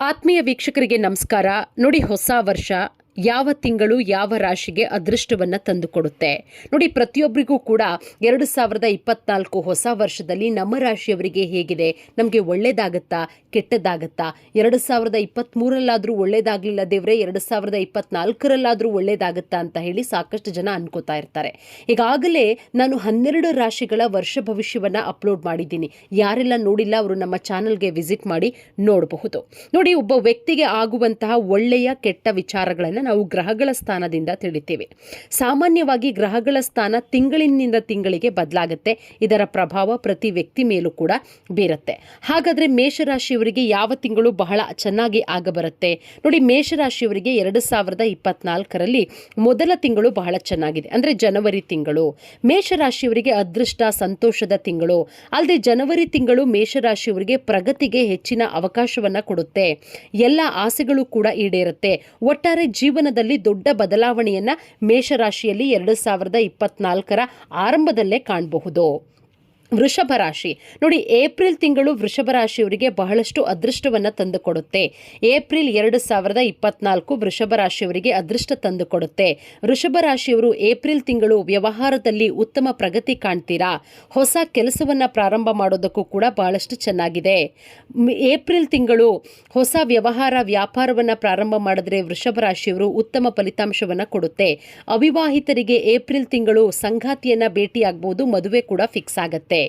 ಆತ್ಮೀಯ ವೀಕ್ಷಕರಿಗೆ ನಮಸ್ಕಾರ. ನೋಡಿ ಹೊಸ ವರ್ಷ. ಯಾವ ತಿಂಗಳು ಯಾವ ರಾಶಿಗೆ ಅದೃಷ್ಟವನ್ನು ತಂದುಕೊಡುತ್ತೆ? ನೋಡಿ, ಪ್ರತಿಯೊಬ್ಬರಿಗೂ ಕೂಡ ಎರಡು ಸಾವಿರದ ಇಪ್ಪತ್ನಾಲ್ಕು ಹೊಸ ವರ್ಷದಲ್ಲಿ ನಮ್ಮ ರಾಶಿಯವರಿಗೆ ಹೇಗಿದೆ? ನಮಗೆ ಒಳ್ಳೇದಾಗತ್ತಾ? ಕೆಟ್ಟದ್ದಾಗತ್ತಾ ಎರಡು ಸಾವಿರದ ಇಪ್ಪತ್ತ್ಮೂರಲ್ಲಾದರೂ ಒಳ್ಳೇದಾಗಲಿಲ್ಲ ದೇವ್ರೆ, ಎರಡು ಸಾವಿರದ ಇಪ್ಪತ್ನಾಲ್ಕರಲ್ಲಾದರೂ ಒಳ್ಳೇದಾಗತ್ತಾ ಅಂತ ಹೇಳಿ ಸಾಕಷ್ಟು ಜನ ಅನ್ಕೋತಾ ಇರ್ತಾರೆ. ಈಗಾಗಲೇ ನಾನು ಹನ್ನೆರಡು ರಾಶಿಗಳ ವರ್ಷ ಭವಿಷ್ಯವನ್ನು ಅಪ್ಲೋಡ್ ಮಾಡಿದ್ದೀನಿ. ಯಾರೆಲ್ಲ ನೋಡಿಲ್ಲ, ಅವರು ನಮ್ಮ ಚಾನಲ್ಗೆ ವಿಸಿಟ್ ಮಾಡಿ ನೋಡಬಹುದು. ನೋಡಿ, ಒಬ್ಬ ವ್ಯಕ್ತಿಗೆ ಆಗುವಂತಹ ಒಳ್ಳೆಯ ಕೆಟ್ಟ ವಿಚಾರಗಳನ್ನು ನಾವು ಗ್ರಹಗಳ ಸ್ಥಾನದಿಂದ ತಿಳಿತೇವೆ ಸಾಮಾನ್ಯವಾಗಿ ಗ್ರಹಗಳ ಸ್ಥಾನ ತಿಂಗಳಿನಿಂದ ತಿಂಗಳಿಗೆ ಬದಲಾಗುತ್ತೆ. ಇದರ ಪ್ರಭಾವ ಪ್ರತಿ ವ್ಯಕ್ತಿ ಮೇಲೂ ಕೂಡ ಬೀರುತ್ತೆ. ಹಾಗಾದರೆ ಮೇಷರಾಶಿಯವರಿಗೆ ಯಾವ ತಿಂಗಳು ಬಹಳ ಚೆನ್ನಾಗಿ ಆಗಬರುತ್ತೆ? ನೋಡಿ, ಮೇಷರಾಶಿಯವರಿಗೆ ಎರಡು ಸಾವಿರದ ಇಪ್ಪತ್ನಾಲ್ಕರಲ್ಲಿ ಮೊದಲ ತಿಂಗಳು ಬಹಳ ಚೆನ್ನಾಗಿದೆ. ಅಂದರೆ ಜನವರಿ ತಿಂಗಳು. ಮೇಷರಾಶಿಯವರಿಗೆ ಅದೃಷ್ಟ, ಸಂತೋಷದ ತಿಂಗಳು. ಅಲ್ಲದೆ ಜನವರಿ ತಿಂಗಳು ಮೇಷರಾಶಿಯವರಿಗೆ ಪ್ರಗತಿಗೆ ಹೆಚ್ಚಿನ ಅವಕಾಶವನ್ನು ಕೊಡುತ್ತೆ. ಎಲ್ಲ ಆಸೆಗಳು ಕೂಡ ಈಡೇರುತ್ತೆ. ಒಟ್ಟಾರೆ ಜೀವನದಲ್ಲಿ ದೊಡ್ಡ ಬದಲಾವಣೆಯನ್ನ ಮೇಷರಾಶಿಯಲ್ಲಿ ಎರಡು ಸಾವಿರದ ಇಪ್ಪತ್ನಾಲ್ಕರ ಆರಂಭದಲ್ಲೇ ಕಾಣಬಹುದು. ವೃಷಭ ರಾಶಿ. ನೋಡಿ, ಏಪ್ರಿಲ್ ತಿಂಗಳು ವೃಷಭ ರಾಶಿಯವರಿಗೆ ಬಹಳಷ್ಟು ಅದೃಷ್ಟವನ್ನು ತಂದುಕೊಡುತ್ತೆ. ಏಪ್ರಿಲ್ ಎರಡು ಸಾವಿರದ ಇಪ್ಪತ್ನಾಲ್ಕು ವೃಷಭ ರಾಶಿಯವರಿಗೆ ಅದೃಷ್ಟ ತಂದುಕೊಡುತ್ತೆ. ವೃಷಭ ರಾಶಿಯವರು ಏಪ್ರಿಲ್ ತಿಂಗಳು ವ್ಯವಹಾರದಲ್ಲಿ ಉತ್ತಮ ಪ್ರಗತಿ ಕಾಣ್ತೀರಾ? ಹೊಸ ಕೆಲಸವನ್ನು ಪ್ರಾರಂಭ ಮಾಡೋದಕ್ಕೂ ಕೂಡ ಬಹಳಷ್ಟು ಚೆನ್ನಾಗಿದೆ. ಏಪ್ರಿಲ್ ತಿಂಗಳು ಹೊಸ ವ್ಯವಹಾರ, ವ್ಯಾಪಾರವನ್ನು ಪ್ರಾರಂಭ ಮಾಡಿದ್ರೆ ವೃಷಭ ರಾಶಿಯವರು ಉತ್ತಮ ಫಲಿತಾಂಶವನ್ನು ಕೊಡುತ್ತೆ. ಅವಿವಾಹಿತರಿಗೆ ಏಪ್ರಿಲ್ ತಿಂಗಳು ಸಂಘಾತಿಯನ್ನು ಭೇಟಿಯಾಗಬಹುದು ಮದುವೆ ಕೂಡ ಫಿಕ್ಸ್ ಆಗತ್ತೆ.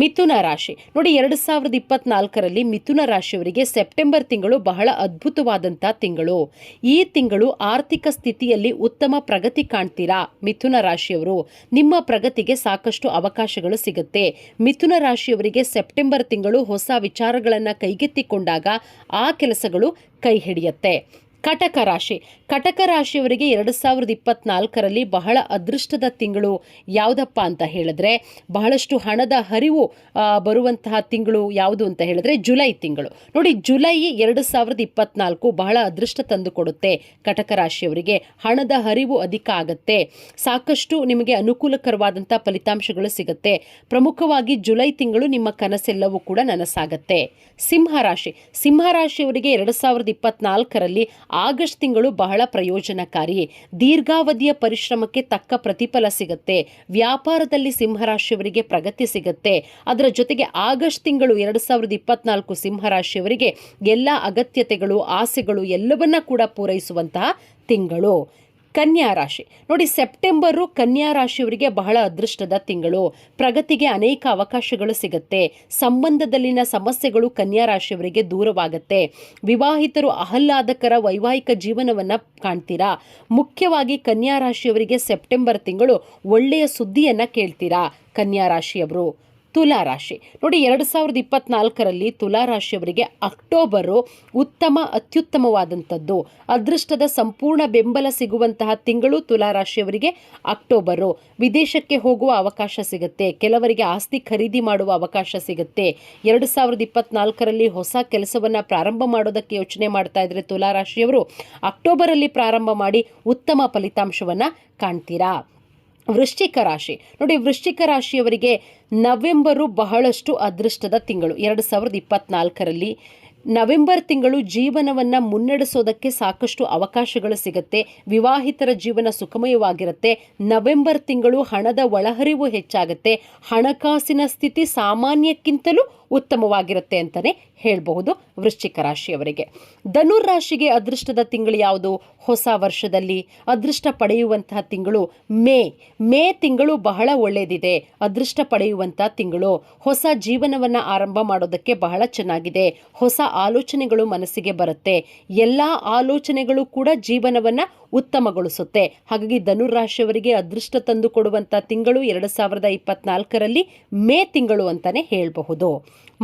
ಮಿಥುನ ರಾಶಿ. ನೋಡಿ, ಎರಡು ಸಾವಿರದ ಇಪ್ಪತ್ನಾಲ್ಕರಲ್ಲಿ ಮಿಥುನ ರಾಶಿಯವರಿಗೆ ಸೆಪ್ಟೆಂಬರ್ ತಿಂಗಳು ಬಹಳ ಅದ್ಭುತವಾದಂಥ ತಿಂಗಳು. ಈ ತಿಂಗಳು ಆರ್ಥಿಕ ಸ್ಥಿತಿಯಲ್ಲಿ ಉತ್ತಮ ಪ್ರಗತಿ ಕಾಣ್ತೀರಾ ಮಿಥುನ ರಾಶಿಯವರು? ನಿಮ್ಮ ಪ್ರಗತಿಗೆ ಸಾಕಷ್ಟು ಅವಕಾಶಗಳು ಸಿಗುತ್ತೆ. ಮಿಥುನ ರಾಶಿಯವರಿಗೆ ಸೆಪ್ಟೆಂಬರ್ ತಿಂಗಳು ಹೊಸ ವಿಚಾರಗಳನ್ನು ಕೈಗೆತ್ತಿಕೊಂಡಾಗ ಆ ಕೆಲಸಗಳು ಕೈ ಹಿಡಿಯುತ್ತೆ ಕಟಕ ರಾಶಿ. ಕಟಕ ರಾಶಿಯವರಿಗೆ ಎರಡು ಸಾವಿರದ ಇಪ್ಪತ್ನಾಲ್ಕರಲ್ಲಿ ಬಹಳ ಅದೃಷ್ಟದ ತಿಂಗಳು ಯಾವುದಪ್ಪ ಅಂತ ಹೇಳಿದ್ರೆ, ಬಹಳಷ್ಟು ಹಣದ ಹರಿವು ಬರುವಂತಹ ತಿಂಗಳು ಯಾವುದು ಅಂತ ಹೇಳಿದ್ರೆ ಜುಲೈ ತಿಂಗಳು. ನೋಡಿ, ಜುಲೈ ಎರಡು ಸಾವಿರದ ಇಪ್ಪತ್ನಾಲ್ಕು ಬಹಳ ಅದೃಷ್ಟ ತಂದು ಕೊಡುತ್ತೆ ಕಟಕ ರಾಶಿಯವರಿಗೆ. ಹಣದ ಹರಿವು ಅಧಿಕ ಆಗತ್ತೆ. ಸಾಕಷ್ಟು ನಿಮಗೆ ಅನುಕೂಲಕರವಾದಂಥ ಫಲಿತಾಂಶಗಳು ಸಿಗುತ್ತೆ. ಪ್ರಮುಖವಾಗಿ ಜುಲೈ ತಿಂಗಳು ನಿಮ್ಮ ಕನಸೆಲ್ಲವೂ ಕೂಡ ನನಸಾಗತ್ತೆ. ಸಿಂಹ ರಾಶಿ. ಸಿಂಹ ರಾಶಿಯವರಿಗೆ ಎರಡು ಸಾವಿರದ ಇಪ್ಪತ್ನಾಲ್ಕರಲ್ಲಿ ಆಗಸ್ಟ್ ತಿಂಗಳು ಬಹಳ ಪ್ರಯೋಜನಕಾರಿ. ದೀರ್ಘಾವಧಿಯ ಪರಿಶ್ರಮಕ್ಕೆ ತಕ್ಕ ಪ್ರತಿಫಲ ಸಿಗುತ್ತೆ. ವ್ಯಾಪಾರದಲ್ಲಿ ಸಿಂಹರಾಶಿಯವರಿಗೆ ಪ್ರಗತಿ ಸಿಗುತ್ತೆ. ಅದರ ಜೊತೆಗೆ ಆಗಸ್ಟ್ ತಿಂಗಳು ಎರಡು ಸಾವಿರದ ಇಪ್ಪತ್ನಾಲ್ಕು ಸಿಂಹರಾಶಿಯವರಿಗೆ ಎಲ್ಲ ಅಗತ್ಯತೆಗಳು, ಆಸೆಗಳು ಎಲ್ಲವನ್ನ ಕೂಡ ಪೂರೈಸುವಂತಹ ತಿಂಗಳು. ಕನ್ಯಾ ರಾಶಿ. ನೋಡಿ, ಸೆಪ್ಟೆಂಬರು ಕನ್ಯಾ ರಾಶಿಯವರಿಗೆ ಬಹಳ ಅದೃಷ್ಟದ ತಿಂಗಳು. ಪ್ರಗತಿಗೆ ಅನೇಕ ಅವಕಾಶಗಳು ಸಿಗುತ್ತೆ. ಸಂಬಂಧದಲ್ಲಿನ ಸಮಸ್ಯೆಗಳು ಕನ್ಯಾ ರಾಶಿಯವರಿಗೆ ದೂರವಾಗುತ್ತೆ. ವಿವಾಹಿತರು ಆಹ್ಲಾದಕರ ವೈವಾಹಿಕ ಜೀವನವನ್ನ ಕಾಣ್ತೀರಾ? ಮುಖ್ಯವಾಗಿ ಕನ್ಯಾ ರಾಶಿಯವರಿಗೆ ಸೆಪ್ಟೆಂಬರ್ ತಿಂಗಳು ಒಳ್ಳೆಯ ಸುದ್ದಿಯನ್ನ ಕೇಳ್ತೀರಾ? ಕನ್ಯಾ ರಾಶಿಯವರು. ತುಲಾ ರಾಶಿ. ನೋಡಿ, ಎರಡು ಸಾವಿರದ ಇಪ್ಪತ್ನಾಲ್ಕರಲ್ಲಿ ತುಲಾ ರಾಶಿಯವರಿಗೆ ಅಕ್ಟೋಬರು ಉತ್ತಮ, ಅತ್ಯುತ್ತಮವಾದಂಥದ್ದು. ಅದೃಷ್ಟದ ಸಂಪೂರ್ಣ ಬೆಂಬಲ ಸಿಗುವಂತಹ ತಿಂಗಳು ತುಲಾ ರಾಶಿಯವರಿಗೆ ಅಕ್ಟೋಬರು. ವಿದೇಶಕ್ಕೆ ಹೋಗುವ ಅವಕಾಶ ಸಿಗುತ್ತೆ. ಕೆಲವರಿಗೆ ಆಸ್ತಿ ಖರೀದಿ ಮಾಡುವ ಅವಕಾಶ ಸಿಗುತ್ತೆ. ಎರಡು ಸಾವಿರದ ಇಪ್ಪತ್ನಾಲ್ಕರಲ್ಲಿ ಹೊಸ ಕೆಲಸವನ್ನು ಪ್ರಾರಂಭ ಮಾಡೋದಕ್ಕೆ ಯೋಚನೆ ಮಾಡ್ತಾ ಇದ್ರೆ ತುಲಾ ರಾಶಿಯವರು ಅಕ್ಟೋಬರಲ್ಲಿ ಪ್ರಾರಂಭ ಮಾಡಿ ಉತ್ತಮ ಫಲಿತಾಂಶವನ್ನು ಕಾಣ್ತೀರಾ? ವೃಶ್ಚಿಕ ರಾಶಿ. ನೋಡಿ ವೃಶ್ಚಿಕ ರಾಶಿಯವರಿಗೆ ನವೆಂಬರು ಬಹಳಷ್ಟು ಅದೃಷ್ಟದ ತಿಂಗಳು. ಎರಡು ಸಾವಿರದ ಇಪ್ಪತ್ನಾಲ್ಕರಲ್ಲಿ ನವೆಂಬರ್ ತಿಂಗಳು ಜೀವನವನ್ನ ಮುನ್ನಡೆಸೋದಕ್ಕೆ ಸಾಕಷ್ಟು ಅವಕಾಶಗಳು ಸಿಗುತ್ತೆ. ವಿವಾಹಿತರ ಜೀವನ ಸುಖಮಯವಾಗಿರುತ್ತೆ. ನವೆಂಬರ್ ತಿಂಗಳು ಹಣದ ಒಳಹರಿವು ಹೆಚ್ಚಾಗುತ್ತೆ. ಹಣಕಾಸಿನ ಸ್ಥಿತಿ ಸಾಮಾನ್ಯಕ್ಕಿಂತಲೂ ಉತ್ತಮವಾಗಿರುತ್ತೆ ಅಂತಲೇ ಹೇಳಬಹುದು ವೃಶ್ಚಿಕ ರಾಶಿಯವರಿಗೆ. ಧನುರ್ ರಾಶಿಗೆ ಅದೃಷ್ಟದ ತಿಂಗಳು ಯಾವುದು? ಹೊಸ ವರ್ಷದಲ್ಲಿ ಅದೃಷ್ಟ ಪಡೆಯುವಂತಹ ತಿಂಗಳು ಮೇ. ಮೇ ತಿಂಗಳು ಬಹಳ ಒಳ್ಳೆಯದಿದೆ ಅದೃಷ್ಟ ಪಡೆಯುವಂತಹ ತಿಂಗಳು. ಹೊಸ ಜೀವನವನ್ನು ಆರಂಭ ಮಾಡೋದಕ್ಕೆ ಬಹಳ ಚೆನ್ನಾಗಿದೆ. ಹೊಸ ಆಲೋಚನೆಗಳು ಮನಸ್ಸಿಗೆ ಬರುತ್ತೆ. ಎಲ್ಲ ಆಲೋಚನೆಗಳು ಕೂಡ ಜೀವನವನ್ನ ಉತ್ತಮಗೊಳಿಸುತ್ತೆ. ಹಾಗಾಗಿ ಧನುರಾಶಿಯವರಿಗೆ ಅದೃಷ್ಟ ತಂದು ಕೊಡುವಂಥ ತಿಂಗಳು ಎರಡು ಸಾವಿರದ ಇಪ್ಪತ್ನಾಲ್ಕರಲ್ಲಿ ಮೇ ತಿಂಗಳು ಅಂತಾನೆ ಹೇಳಬಹುದು.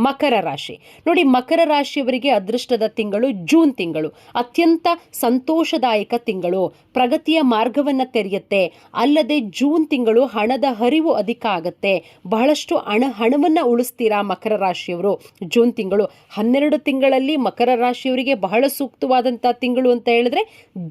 ಮಕರ ರಾಶಿ. ನೋಡಿ, ಮಕರ ರಾಶಿಯವರಿಗೆ ಅದೃಷ್ಟದ ತಿಂಗಳು ಜೂನ್ ತಿಂಗಳು. ಅತ್ಯಂತ ಸಂತೋಷದಾಯಕ ತಿಂಗಳು. ಪ್ರಗತಿಯ ಮಾರ್ಗವನ್ನು ತೆರೆಯುತ್ತೆ. ಅಲ್ಲದೆ ಜೂನ್ ತಿಂಗಳು ಹಣದ ಹರಿವು ಅಧಿಕ ಆಗುತ್ತೆ. ಬಹಳಷ್ಟು ಹಣ, ಹಣವನ್ನು ಉಳಿಸ್ತೀರಾ ಮಕರ ರಾಶಿಯವರು? ಜೂನ್ ತಿಂಗಳು ಹನ್ನೆರಡು ತಿಂಗಳಲ್ಲಿ ಮಕರ ರಾಶಿಯವರಿಗೆ ಬಹಳ ಸೂಕ್ತವಾದಂಥ ತಿಂಗಳು ಅಂತ ಹೇಳಿದ್ರೆ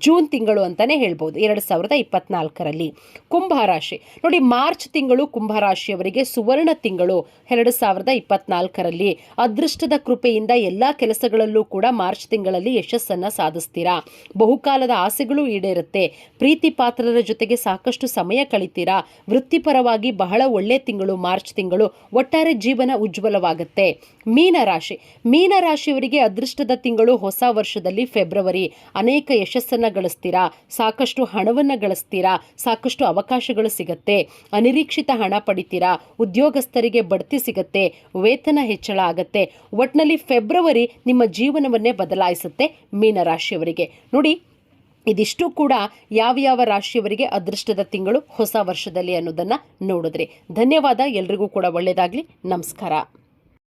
ಜೂನ್ ತಿಂಗಳು ಅಂತಾನೆ ಹೇಳ್ಬೋದು, ಎರಡು ಸಾವಿರದ ಇಪ್ಪತ್ನಾಲ್ಕರಲ್ಲಿ. ಕುಂಭರಾಶಿ ನೋಡಿ, ಮಾರ್ಚ್ ತಿಂಗಳು ಕುಂಭ ರಾಶಿಯವರಿಗೆ ಸುವರ್ಣ ತಿಂಗಳು, ಎರಡು ಸಾವಿರದ ಇಪ್ಪತ್ನಾಲ್ಕರಲ್ಲಿ. ಅದೃಷ್ಟದ ಕೃಪೆಯಿಂದ ಎಲ್ಲ ಕೆಲಸಗಳಲ್ಲೂ ಕೂಡ ಮಾರ್ಚ್ ತಿಂಗಳಲ್ಲಿ ಯಶಸ್ಸನ್ನ ಸಾಧಿಸ್ತೀರಾ? ಬಹುಕಾಲದ ಆಸೆಗಳು ಈಡೇರುತ್ತೆ. ಪ್ರೀತಿ ಪಾತ್ರರ ಜೊತೆಗೆ ಸಾಕಷ್ಟು ಸಮಯ ಕಳಿತೀರಾ? ವೃತ್ತಿಪರವಾಗಿ ಬಹಳ ಒಳ್ಳೆ ತಿಂಗಳು ಮಾರ್ಚ್ ತಿಂಗಳು. ಒಟ್ಟಾರೆ ಜೀವನ ಉಜ್ವಲವಾಗುತ್ತೆ. ಮೀನರಾಶಿ. ಮೀನರಾಶಿಯವರಿಗೆ ಮೀನ ರಾಶಿಯವರಿಗೆ ಅದೃಷ್ಟದ ತಿಂಗಳು ಹೊಸ ವರ್ಷದಲ್ಲಿ ಫೆಬ್ರವರಿ. ಅನೇಕ ಯಶಸ್ಸನ್ನ ಗಳಿಸ್ತೀರಾ? ಸಾಕಷ್ಟು ಹಣವನ್ನ ಗಳಿಸ್ತೀರಾ? ಸಾಕಷ್ಟು ಅವಕಾಶಗಳು ಸಿಗತ್ತೆ. ಅನಿರೀಕ್ಷಿತ ಹಣ ಪಡಿತೀರಾ? ಉದ್ಯೋಗಸ್ಥರಿಗೆ ಬಡ್ತಿ ಸಿಗತ್ತೆ. ವೇತನ ಹೆಚ್ಚಳ ಆಗತ್ತೆ. ಒಟ್ನಲ್ಲಿ ಫೆಬ್ರವರಿ ನಿಮ್ಮ ಜೀವನವನ್ನೇ ಬದಲಾಯಿಸುತ್ತೆ ಮೀನ ರಾಶಿಯವರಿಗೆ. ನೋಡಿ, ಇದಿಷ್ಟು ಕೂಡ ಯಾವ ಯಾವ ರಾಶಿಯವರಿಗೆ ಅದೃಷ್ಟದ ತಿಂಗಳು ಹೊಸ ವರ್ಷದಲ್ಲಿ ಅನ್ನೋದನ್ನ ನೋಡಿದ್ರಿ. ಧನ್ಯವಾದ, ಎಲ್ರಿಗೂ ಕೂಡ ಒಳ್ಳೆಯದಾಗಲಿ ನಮಸ್ಕಾರ.